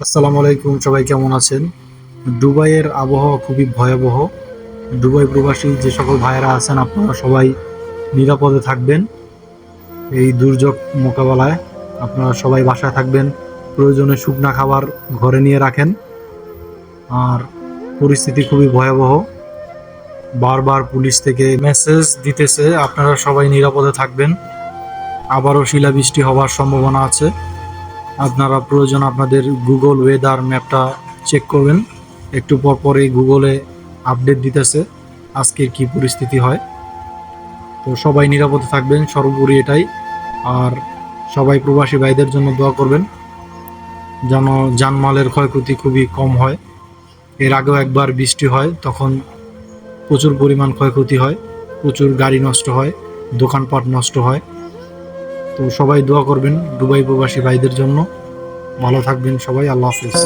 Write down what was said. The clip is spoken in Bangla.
আসসালামু আলাইকুম, সবাই কেমন আছেন? দুবাইয়ের আবহাওয়া খুবই ভয়াবহ। দুবাই প্রবাসী যে সকল ভাইয়েরা আছেন, আপনারা সবাই নিরাপদে থাকবেন। এই দুর্যোগ মোকাবেলায় আপনারা সবাই বাসায় থাকবেন। প্রয়োজনে শুকনা খাবার ঘরে নিয়ে রাখেন। আর পরিস্থিতি খুবই ভয়াবহ। বারবার পুলিশ থেকে মেসেজ দিতেছে, আপনারা সবাই নিরাপদে থাকবেন। আবারও শিলাবৃষ্টি হওয়ার সম্ভাবনা আছে। আপনারা প্রয়োজন আপনাদের গুগল ওয়েদার ম্যাপটা চেক করবেন। একটু পর পরে গুগলে আপডেট দিতেছে আজকের কি পরিস্থিতি হয়। তো সবাই নিরাপদে থাকবেন, সর্বোপরি এটাই। আর সবাই প্রবাসী ভাইদের জন্য দোয়া করবেন, যেন জানমালের ক্ষয়ক্ষতি খুবই কম হয়। এর আগেও একবার বৃষ্টি হয়, তখন প্রচুর পরিমাণ ক্ষয়ক্ষতি হয়, প্রচুর গাড়ি নষ্ট হয়, দোকানপাট নষ্ট হয়। তো সবাই দোয়া করবেন দুবাই প্রবাসী ভাইদের জন্য। ভালো থাকবেন সবাই আল্লাহ হাফিজ।